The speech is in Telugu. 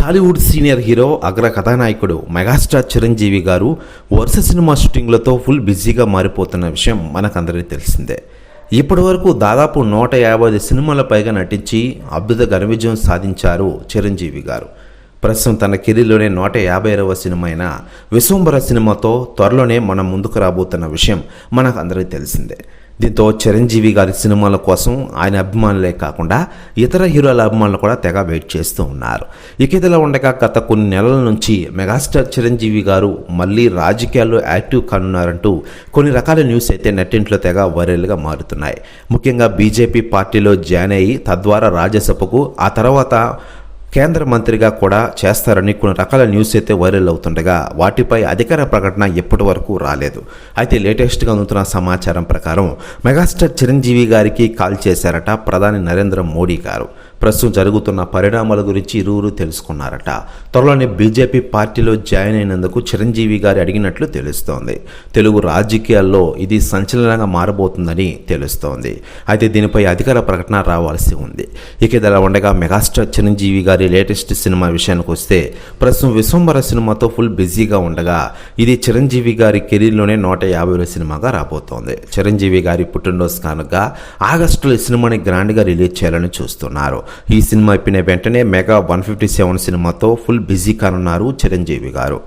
టాలీవుడ్ సీనియర్ హీరో అగ్ర కథానాయకుడు మెగాస్టార్ చిరంజీవి గారు వరుస సినిమా షూటింగ్లతో ఫుల్ బిజీగా మారిపోతున్న విషయం మనకందరికీ తెలిసిందే. ఇప్పటి వరకు దాదాపు నూట యాభై ఐదు సినిమాల పైగా నటించి అద్భుత ఘన విజయం సాధించారు చిరంజీవి గారు. ప్రస్తుతం తన కెరీర్లోనే నూట యాభై ఐదవ సినిమా అయిన విశ్వంబర సినిమాతో త్వరలోనే మనం ముందుకు రాబోతున్న విషయం మనకు అందరికీ తెలిసిందే. దీంతో చిరంజీవి గారి సినిమాల కోసం ఆయన అభిమానులే కాకుండా ఇతర హీరోల అభిమానులు కూడా తెగ వెయిట్ చేస్తూ ఉన్నారు. ఇక ఇదిలా ఉండగా గత కొన్ని నెలల నుంచి మెగాస్టార్ చిరంజీవి గారు మళ్ళీ రాజకీయాల్లో యాక్టివ్ కానున్నారంటూ కొన్ని రకాల న్యూస్ అయితే నెట్టింట్లో తెగ వైరల్గా మారుతున్నాయి. ముఖ్యంగా బీజేపీ పార్టీలో జాయిన్ అయ్యి తద్వారా రాజ్యసభకు ఆ తర్వాత కేంద్ర మంత్రిగా కూడా చేస్తారని కొన్ని రకాల న్యూస్ అయితే వైరల్ అవుతుండగా వాటిపై అధికార ప్రకటన ఇప్పటి వరకు రాలేదు. అయితే లేటెస్ట్గా అందుతున్న సమాచారం ప్రకారం మెగాస్టార్ చిరంజీవి గారికి కాల్ చేశారట ప్రధాని నరేంద్ర మోడీ గారు. ప్రస్తుతం జరుగుతున్న పరిణామాల గురించి ఇరువురు తెలుసుకున్నారట. త్వరలోనే బీజేపీ పార్టీలో జాయిన్ అయినందుకు చిరంజీవి గారు అడిగినట్లు తెలుస్తోంది. తెలుగు రాజకీయాల్లో ఇది సంచలనంగా మారబోతుందని తెలుస్తోంది. అయితే దీనిపై అధికార ప్రకటన రావాల్సి ఉంది. ఇక ఇలా ఉండగా మెగాస్టార్ చిరంజీవి గారి లేటెస్ట్ సినిమా విషయానికి వస్తే ప్రస్తుతం విశ్వంబర సినిమాతో ఫుల్ బిజీగా ఉండగా ఇది చిరంజీవి గారి కెరీర్లోనే నూట యాభై సినిమాగా రాబోతోంది. చిరంజీవి గారి పుట్టినరోజు కానుక ఆగస్టులో ఈ సినిమాని గ్రాండ్గా రిలీజ్ చేయాలని చూస్తున్నారు. ఈ సినిమా అయిపోయిన వెంటనే మెగా వన్ ఫిఫ్టీ సెవెన్ సినిమాతో ఫుల్ బిజీ కానున్నారు చిరంజీవి గారు.